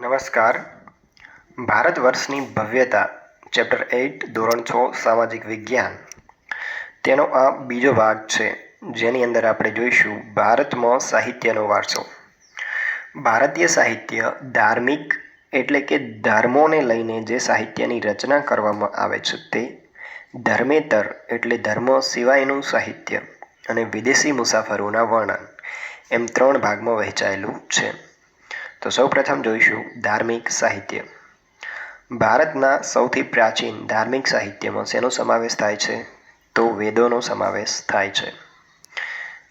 નમસ્કાર. ભારત વર્ષની ભવ્યતા, ચેપ્ટર એઇટ, ધોરણ છ, સામાજિક વિજ્ઞાન. તેનો આ બીજો ભાગ છે, જેની અંદર આપણે જોઈશું ભારતમાં સાહિત્યનો વારસો. ભારતીય સાહિત્ય ધાર્મિક એટલે કે ધર્મોને લઈને જે સાહિત્યની રચના કરવામાં આવે છે તે ધર્મેતર એટલે ધર્મ સિવાયનું સાહિત્ય અને વિદેશી મુસાફરોના વર્ણન એમ ત્રણ ભાગમાં વહેંચાયેલું છે. તો સૌપ્રથમ જોઈશું ધાર્મિક સાહિત્ય. ભારતના સૌથી પ્રાચીન ધાર્મિક સાહિત્યમાં શેનો સમાવેશ થાય છે? તો વેદોનો સમાવેશ થાય છે.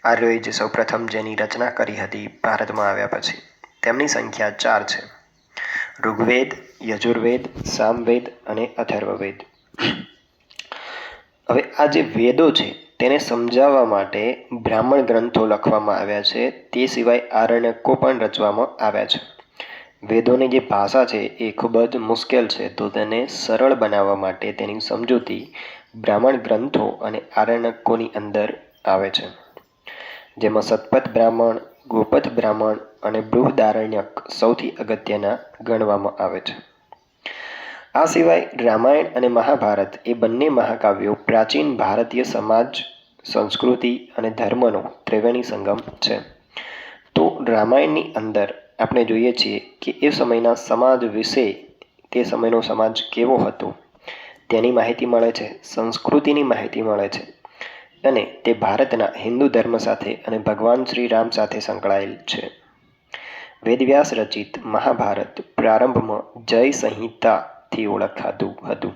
આર્યોએ જે સૌપ્રથમ જેની રચના કરી હતી ભારતમાં આવ્યા પછી, તેમની સંખ્યા ચાર છે. ઋગ્વેદ, યજુર્વેદ, સામવેદ અને અથર્વવેદ. હવે આ જે વેદો છે તેને સમજાવવા માટે બ્રાહ્મણ ગ્રંથો લખવામાં આવ્યા છે. તે સિવાય આરણ્યકો પણ રચવામાં આવ્યા છે. વેદોની જે ભાષા છે એ ખૂબ જ મુશ્કેલ છે. તો તેને સરળ બનાવવા માટે તેની સમજૂતી બ્રાહ્મણ ગ્રંથો અને આરણ્યકોની અંદર આવે છે. જેમાં સતપથ બ્રાહ્મણ, ગોપથ બ્રાહ્મણ અને બૃહદારણ્યક સૌથી અગત્યના ગણવામાં આવે છે. આ સિવાય રામાયણ અને મહાભારત એ બંને મહાકાવ્યો પ્રાચીન ભારતીય સમાજ, સંસ્કૃતિ અને ધર્મનો ત્રિવેણી સંગમ છે. તો રામાયણની અંદર આપણે જોઈએ છીએ કે એ સમયના સમાજ વિશે તે સમયનો સમાજ કેવો હતો, તેની માહિતી મળે છે, સંસ્કૃતિની માહિતી મળે છે અને તે ભારતના હિન્દુ ધર્મ સાથે અને ભગવાન શ્રી રામ સાથે સંકળાયેલ છે. વેદવ્યાસ રચિત મહાભારત પ્રારંભમાં જય સંહિતાથી ઓળખાતું હતું.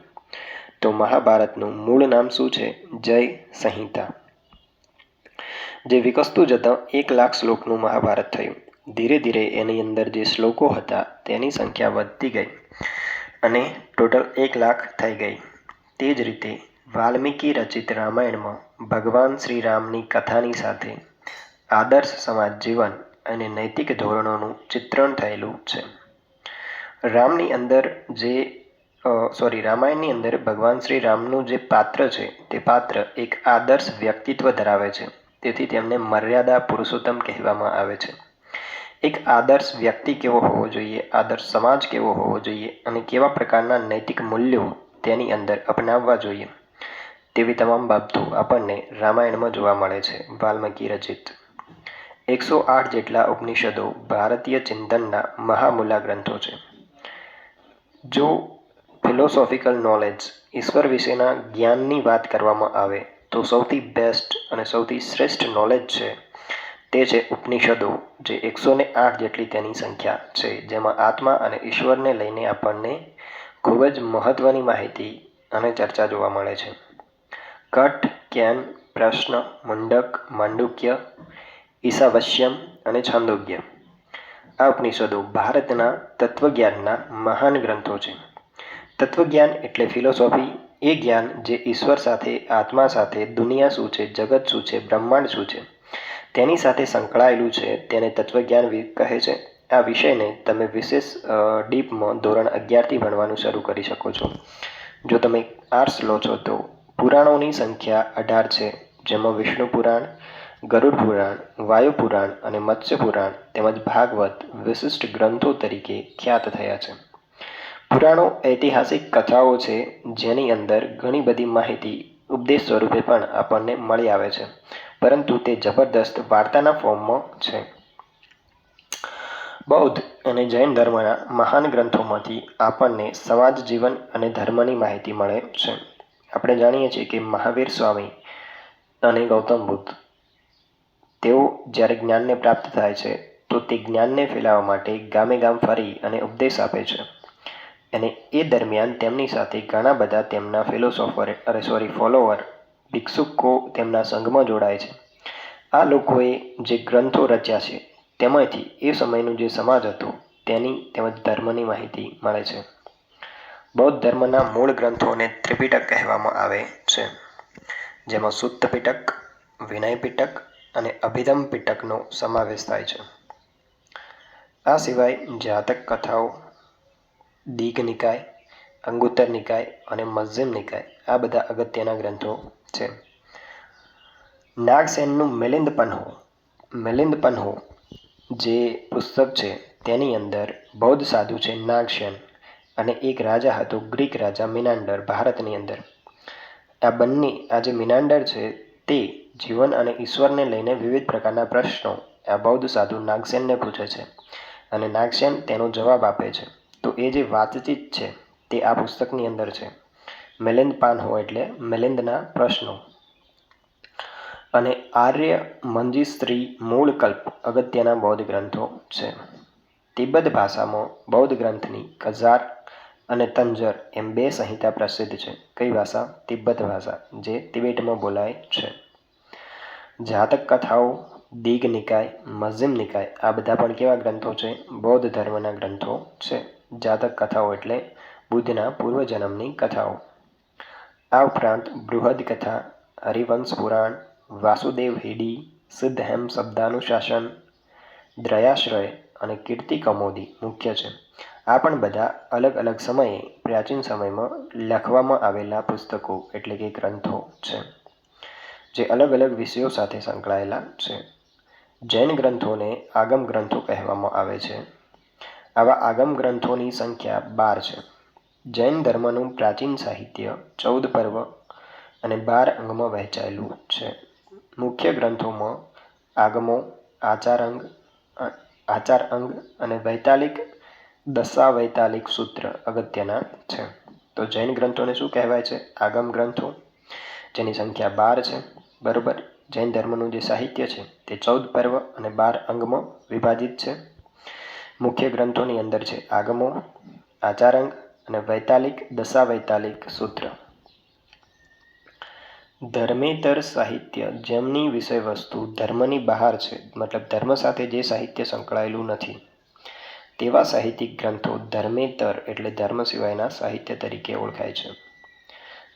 તો મહાભારતનું મૂળ નામ શું છે? જય સંહિતા. જે વિકસતું જતાં એક લાખ શ્લોકનું મહાભારત થયું. ધીરે ધીરે એની અંદર જે શ્લોકો હતા તેની સંખ્યા વધતી ગઈ અને ટોટલ એક લાખ થઈ ગઈ. તે જ રીતે વાલ્મીકી રચિત રામાયણમાં ભગવાન શ્રી રામની કથાની સાથે આદર્શ સમાજ જીવન અને નૈતિક ધોરણોનું ચિત્રણ થયેલું છે. રામની અંદર જે સોરી રામાયણની અંદર ભગવાન શ્રી રામનું જે પાત્ર છે, તે પાત્ર એક આદર્શ વ્યક્તિત્વ ધરાવે છે. તેથી તેમને મર્યાદા પુરુષોત્તમ કહેવામાં આવે છે. એક આદર્શ વ્યક્તિ કેવો હોવો જોઈએ, આદર્શ સમાજ કેવો હોવો જોઈએ અને કેવા પ્રકારના નૈતિક મૂલ્યો તેની અંદર અપનાવવા જોઈએ. તેવી તમામ બાબતો આપણને રામાયણમાં જોવા મળે છે. વાલ્મીકી રચિત. એકસો આઠ જેટલા ઉપનિષદો ભારતીય ચિંતનના મહામૂલા ગ્રંથો છે. જો ફિલોસોફિકલ નોલેજ ઈશ્વર વિશેના જ્ઞાનની વાત કરવામાં આવે તો સૌથી બેસ્ટ અને સૌથી શ્રેષ્ઠ નોલેજ છે તે છે ઉપનિષદો, જે એકસો ને આઠ જેટલી તેની સંખ્યા છે, જેમાં આત્મા અને ઈશ્વરને લઈને આપણને ખૂબ જ મહત્ત્વની માહિતી અને ચર્ચા જોવા મળે છે. કઠ, કેન, પ્રશ્ન, મુંડક, માંડુક્ય, ઈશાવશ્યમ અને છાંદોગ્ય. આ ઉપનિષદો ભારતના તત્વજ્ઞાનના મહાન ગ્રંથો છે. તત્વજ્ઞાન એટલે ફિલોસોફી એ જ્ઞાન જે ઈશ્વર સાથે, આત્મા સાથે, દુનિયા શું છે, જગત શું છે, બ્રહ્માંડ શું છે, તેની સાથે સંકળાયેલું છે, તેને તત્વજ્ઞાન કહે છે. આ વિષયને તમે વિશેષ ડીપમાં ધોરણ અગિયારથી ભણવાનું શરૂ કરી શકો છો. જો તમે આર્ટ્સ લો છો તો પુરાણોની સંખ્યા અઢાર છે, જેમાં વિષ્ણુ પુરાણ, ગરુડ પુરાણ, વાયુ પુરાણ અને મત્સ્ય પુરાણ તેમજ ભાગવત વિશિષ્ટ ગ્રંથો તરીકે ખ્યાત થયા છે. પુરાણો, ઐતિહાસિક કથાઓ છે, જેની અંદર ઘણી બધી માહિતી ઉપદેશ સ્વરૂપે પણ આપણને મળી આવે છે. પરંતુ તે જબરદસ્ત વાર્તાના ફોર્મમાં છે. બૌદ્ધ અને જૈન ધર્મના મહાન ગ્રંથોમાંથી આપણને સમાજ, જીવન અને ધર્મની માહિતી મળે છે. આપણે જાણીએ છીએ કે મહાવીર સ્વામી અને ગૌતમ બુદ્ધ, તેઓ જ્યારે જ્ઞાનને પ્રાપ્ત થાય છે, તો તે જ્ઞાનને ફેલાવવા માટે ગામે ગામ ફરી અને ઉપદેશ આપે છે. અને એ દરમિયાન તેમની સાથે ઘણા બધા તેમના ફિલોસોફર અરે સોરી ફોલોવર ભિક્ષુકો તેમના સંઘમાં જોડાય છે. આ લોકોએ જે ગ્રંથો રચ્યા છે, તેમાંથી એ સમયનું જે સમાજ હતો, તેની તેમજ ધર્મની માહિતી મળે છે. બૌદ્ધ ધર્મના મૂળ ગ્રંથોને ત્રિપિટક કહેવામાં આવે છે, જેમાં સુત્ત પિટક, વિનય પિટક અને અભિધમ પિટકનો સમાવેશ થાય છે. આ સિવાય જાતક કથાઓ દીઘ નિકાય, અંગુત્તર નિકાય અને મઝ્ઝિમ નિકાય. આ બધા અગત્યના ગ્રંથો છે. નાગસેનનું મિલિંદ પન્હો મિલિંદ પન્હો જે પુસ્તક છે, તેની અંદર બૌદ્ધ સાધુ છે નાગસેન અને એક રાજા હતો ગ્રીક રાજા મિનાન્ડર ભારતની અંદર. આ બંને, આ જે મિનાન્ડર છે, તે જીવન અને ઈશ્વરને લઈને વિવિધ પ્રકારના પ્રશ્નો આ બૌદ્ધ સાધુ નાગસેનને પૂછે છે અને નાગસેન તેનો જવાબ આપે છે. તો એ જે વાતચીત છે, તે આ પુસ્તકની અંદર છે. મિલિંદ પાન હોય એટલે મિલિંદના પ્રશ્નો. અને આર્ય મંજીસ્ત્રી મૂળ કલ્પ અગત્યના બૌદ્ધ ગ્રંથો છે. તિબ્બત ભાષામાં બૌદ્ધ ગ્રંથની કઝાર અને તંજર એમ બે સંહિતા પ્રસિદ્ધ છે. કઈ ભાષા? તિબ્બત ભાષા, જે તિબેટમાં બોલાય છે. જાતક કથાઓ, દીગ નિકાય, મઝિમ નિકાય, આ બધા પણ કેવા ગ્રંથો છે? બૌદ્ધ ધર્મના ગ્રંથો છે. જાતક કથાઓ એટલે બુદ્ધના પૂર્વજન્મની કથાઓ. આ ઉપરાંત બૃહદ કથા, હરિવંશ પુરાણ, વાસુદેવ હેડી સિદ્ધહેમ શબ્દાનુશાસન, દ્રયાશ્રય અને કીર્તિ કમોદી મુખ્ય છે. આ પણ બધા અલગ અલગ સમયે પ્રાચીન સમયમાં લખવામાં આવેલા પુસ્તકો એટલે કે ગ્રંથો છે, જે અલગ અલગ વિષયો સાથે સંકળાયેલા છે. જૈન ગ્રંથોને આગમ ગ્રંથો કહેવામાં આવે છે. આવા આગમ ગ્રંથોની સંખ્યા બાર છે. જૈન ધર્મનું પ્રાચીન સાહિત્ય ચૌદ પર્વ અને બાર અંગમાં વહેંચાયેલું છે. મુખ્ય ગ્રંથોમાં આગમો, આચારંગ આચાર અંગ અને વૈતાલિક દશા વૈતાલિક સૂત્ર અગત્યના છે. તો જૈન ગ્રંથોને શું કહેવાય છે? આગમ ગ્રંથો, જેની સંખ્યા બાર છે. બરાબર? જૈન ધર્મનું જે સાહિત્ય છે તે ચૌદ પર્વ અને બાર અંગમાં વિભાજિત છે. મુખ્ય ગ્રંથોની અંદર છે. આગમો, આચારંગ અને વૈતાલિક, દશાવૈતાલિક સૂત્ર. ધર્મેતર સાહિત્ય, જેમની વિષયવસ્તુ ધર્મની બહાર છે, મતલબ ધર્મ સાથે જે સાહિત્ય સંકળાયેલું નથી. તેવા સાહિત્યિક ગ્રંથો ધર્મેતર એટલે ધર્મ સિવાયના સાહિત્ય તરીકે ઓળખાય છે.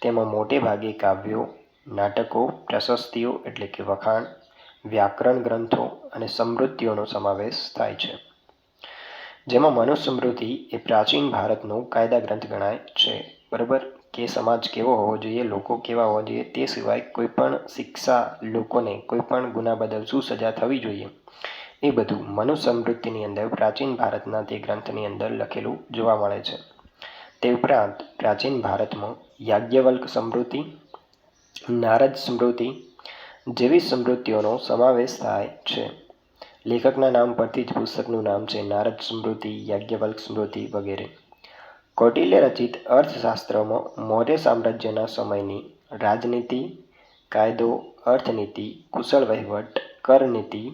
તેમાં મોટે ભાગે કાવ્યો, નાટકો, પ્રશસ્તિઓ એટલે કે વખાણ, વ્યાકરણ ગ્રંથો અને સમૃદ્ધિઓનો સમાવેશ થાય છે. જેમાં મનુસ્મૃતિ એ પ્રાચીન ભારતનો કાયદા ગ્રંથ ગણાય છે. બરાબર? કે સમાજ કેવો હોવો જોઈએ, લોકો કેવા હોવા જોઈએ, તે સિવાય કોઈ પણ શિક્ષા લોકોને કોઈ પણ ગુના બદલ શું સજા થવી જોઈએ? એ બધું મનુસ્મૃતિની અંદર, પ્રાચીન ભારતના તે ગ્રંથની અંદર લખેલું જોવા મળે છે. તે ઉપરાંત પ્રાચીન ભારતમાં યાજ્ઞવલ્ક સમૃદ્ધિ, નારદ સ્મૃતિ જેવી સ્મૃતિઓનો સમાવેશ થાય છે. લેખકના નામ પરથી જ પુસ્તકનું નામ છે નારદ સ્મૃતિ, યાજ્ઞવલ્ક સ્મૃતિ વગેરે. કૌટિલ્ય રચિત અર્થશાસ્ત્રમાં મૌર્ય સામ્રાજ્યના સમયની રાજનીતિ, કાયદો, અર્થનીતિ, કુશળ વહીવટ, કરનીતિ,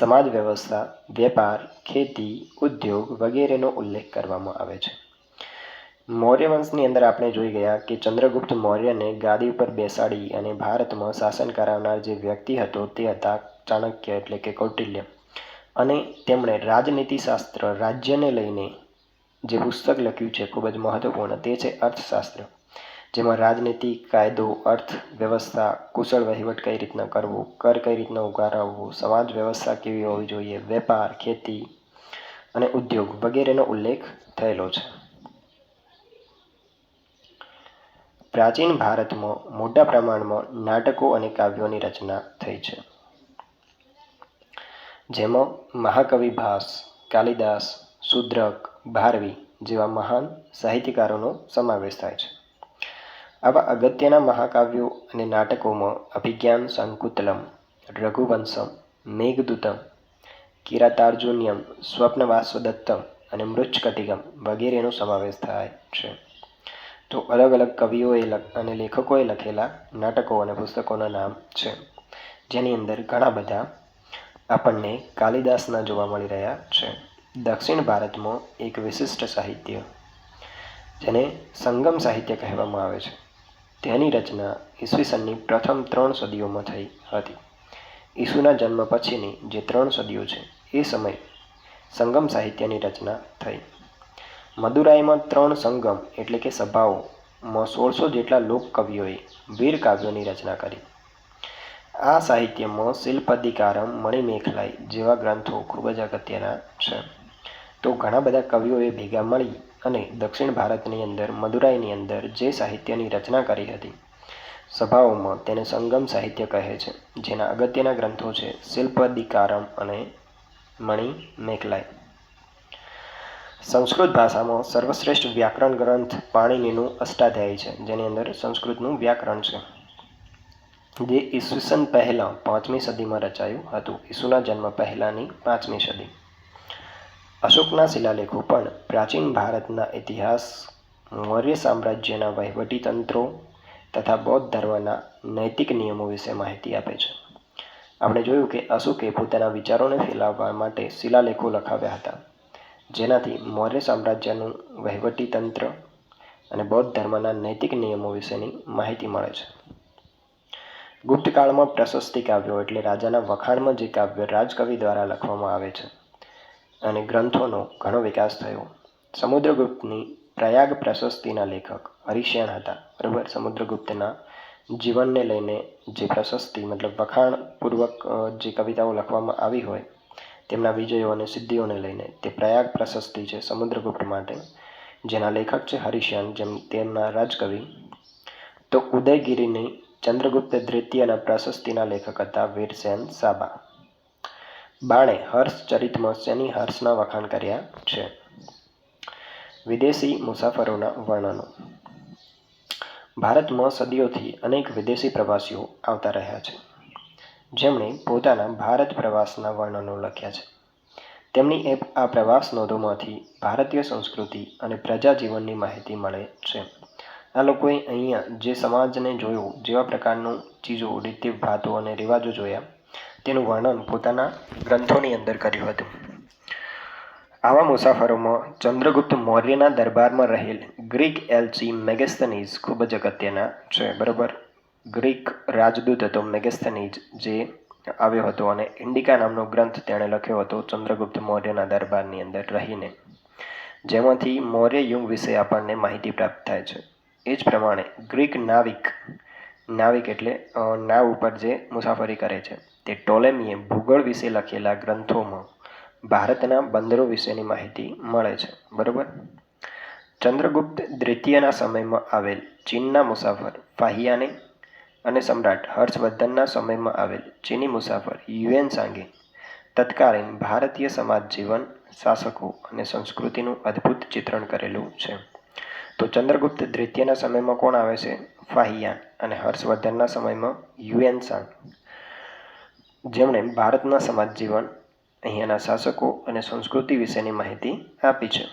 સમાજ વ્યવસ્થા, વેપાર, ખેતી, ઉદ્યોગ વગેરેનો ઉલ્લેખ કરવામાં આવે છે. મૌર્ય વંશની અંદર આપણે જોઈ ગયા કે ચંદ્રગુપ્ત મૌર્યને ગાદી ઉપર બેસાડી અને ભારતમાં શાસન કરાવનાર જે વ્યક્તિ હતો તે હતા ચાણક્ય એટલે કે કૌટિલ્ય. અને તેમણે રાજનીતિશાસ્ત્ર રાજ્યને લઈને જે પુસ્તક લખ્યું છે, ખૂબ જ મહત્વપૂર્ણ, તે છે અર્થશાસ્ત્ર. જેમાં રાજનીતિ, કાયદો, અર્થ, વ્યવસ્થા, કુશળ વહીવટ કઈ રીતના કરવો, કર કઈ રીતના ઉગારવું સમાજ વ્યવસ્થા કેવી હોવી જોઈએ, વેપાર, ખેતી અને ઉદ્યોગ વગેરેનો ઉલ્લેખ થયેલો છે. પ્રાચીન ભારતમાં મોટા પ્રમાણમાં નાટકો અને કાવ્યોની રચના થઈ છે. જેમાં મહાકવિ ભાસ, કાલિદાસ શુદ્રક ભારવી જેવા મહાન સાહિત્યકારોનો સમાવેશ થાય છે. આવા અગત્યના મહાકાવ્યો અને નાટકોમાં અભિજ્ઞાન સંકુતલમ, રઘુવંશમ, મેઘદૂતમ, કિરાતાર્જુન્યમ સ્વપ્નવાસવદત્તમ અને મૃચ્છકટિકમ વગેરેનો સમાવેશ થાય છે. તો અલગ અલગ કવિઓએ અને લેખકોએ લખેલા નાટકો અને પુસ્તકોના નામ છે. જેની અંદર ઘણા બધા આપણને કાલિદાસના જોવા મળી રહ્યા છે. દક્ષિણ ભારતમાં એક વિશિષ્ટ સાહિત્ય, જેને સંગમ સાહિત્ય કહેવામાં આવે છે. તેની રચના ઈસવીસનની પ્રથમ ત્રણ સદીઓમાં થઈ હતી. ઈસુના જન્મ પછીની જે ત્રણ સદીઓ છે, એ સમયે સંગમ સાહિત્યની રચના થઈ. મદુરાઈમાં ત્રણ સંગમ એટલે કે સભાઓમાં સોળસો જેટલા લોકકવિઓએ વીર કાવ્યોની રચના કરી. આ સાહિત્યમાં શિલ્પધિકારમ, મણિમેખલાઈ જેવા ગ્રંથો ખૂબ જ અગત્યના છે. તો ઘણા બધા કવિઓએ ભેગા મળી અને દક્ષિણ ભારતની અંદર, મદુરાઈની અંદર જે સાહિત્યની રચના કરી હતી, સભાઓમાં તેને સંગમ સાહિત્ય કહે છે, જેના અગત્યના ગ્રંથો છે શિલ્પદિકારમ અને મણિ સંસ્કૃત ભાષામાં સર્વશ્રેષ્ઠ વ્યાકરણ ગ્રંથ પાણીનીનું અષ્ટાધ્યાયી છે, જેની અંદર સંસ્કૃતનું વ્યાકરણ છે. જે ઈસવીસન પહેલાં પાંચમી સદીમાં રચાયું હતું. ઈસુના જન્મ પહેલાંની પાંચમી સદી. અશોકના શિલાલેખો પણ પ્રાચીન ભારતના ઇતિહાસ, મૌર્ય સામ્રાજ્યના વહીવટી તંત્રો તથા બૌદ્ધ ધર્મના નૈતિક નિયમો વિશે માહિતી આપે છે. આપણે જોયું કે અશોકે પોતાના વિચારોને ફેલાવવા માટે શિલાલેખો લખાવ્યા હતા, જેનાથી મૌર્ય સામ્રાજ્યનું વહીવટી તંત્ર અને બૌદ્ધ ધર્મના નૈતિક નિયમો વિશેની માહિતી મળે છે. ગુપ્ત કાળમાં પ્રશસ્તિ કાવ્યો એટલે રાજાના વખાણમાં જે કાવ્ય રાજકવિ દ્વારા લખવામાં આવે છે અને ગ્રંથોનો ઘણો વિકાસ થયો. સમુદ્રગુપ્તની પ્રયાગ પ્રશસ્તિના લેખક હરિશયણ હતા, બરાબર? સમુદ્રગુપ્તના જીવનને લઈને જે પ્રશસ્તિ, મતલબ વખાણપૂર્વક જે કવિતાઓ લખવામાં આવી હોય, તેમના વિજયો અને સિદ્ધિઓને લઈને તે પ્રયાગ પ્રશસ્તિ છે સમુદ્રગુપ્ત માટે. જેના લેખક છે હરિશયન જેમ તેમના રાજકવિ, તો ઉદયગીરીની ચંદ્રગુપ્ત દ્વિતીયના પ્રશસ્તિના લેખક હતા વીરસેન સાબા. બાણે હર્ષ ચરિતમાં શેની હર્ષના વખાણ કર્યા છે? વિદેશી મુસાફરોના વર્ણનો. ભારતમાં સદીઓથી અનેક વિદેશી પ્રવાસીઓ આવતા રહ્યા છે. જેમણે પોતાના ભારત પ્રવાસના વર્ણનો લખ્યા છે. તેમની એ આ પ્રવાસ નોંધોમાંથી ભારતીય સંસ્કૃતિ અને પ્રજાજીવનની માહિતી મળે છે. આ લોકોએ અહીંયા જે સમાજને જોયો, જેવા પ્રકારનું ચીજો, રીતિ, ભાતો અને રિવાજો જોયા, તેનું વર્ણન પોતાના ગ્રંથોની અંદર કર્યું હતું. આવા મુસાફરોમાં ચંદ્રગુપ્ત મૌર્યના દરબારમાં રહેલ ગ્રીક એલ્ચી મેગેસ્થનીઝ ખૂબ જ અગત્યના છે, બરાબર? ગ્રીક રાજદૂત હતો મેગેસ્થનીઝ જે આવ્યો હતો અને ઇન્ડિકા નામનો ગ્રંથ તેણે લખ્યો હતો ચંદ્રગુપ્ત મૌર્યના દરબારની અંદર રહીને. જેમાંથી મૌર્ય યુગ વિશે આપણને માહિતી પ્રાપ્ત થાય છે. એ જ પ્રમાણે ગ્રીક નાવિક નાવિક એટલે નાવ ઉપર જે મુસાફરી કરે છે, તે ટોલેમીએ ભૂગોળ વિશે લખેલા ગ્રંથોમાં ભારતના બંદરો વિશેની માહિતી મળે છે. બરાબર? ચંદ્રગુપ્ત દ્વિતીયના સમયમાં આવેલ ચીનના મુસાફર ફાહિયાને અને સમ્રાટ હર્ષવર્ધનના સમયમાં આવેલ ચીની મુસાફર યુએન સાંગે તત્કાલીન ભારતીય સમાજ જીવન, શાસકો અને સંસ્કૃતિનું અદ્ભુત ચિત્રણ કરેલું છે. તો ચંદ્રગુપ્ત દ્વિતીયના સમયમાં કોણ આવે છે? ફાહિયાન અને હર્ષવર્ધનના સમયમાં યુએનસાન જેમણે ભારતના સમાજ જીવન અહીંયાના શાસકો અને સંસ્કૃતિ વિશેની માહિતી આપી છે.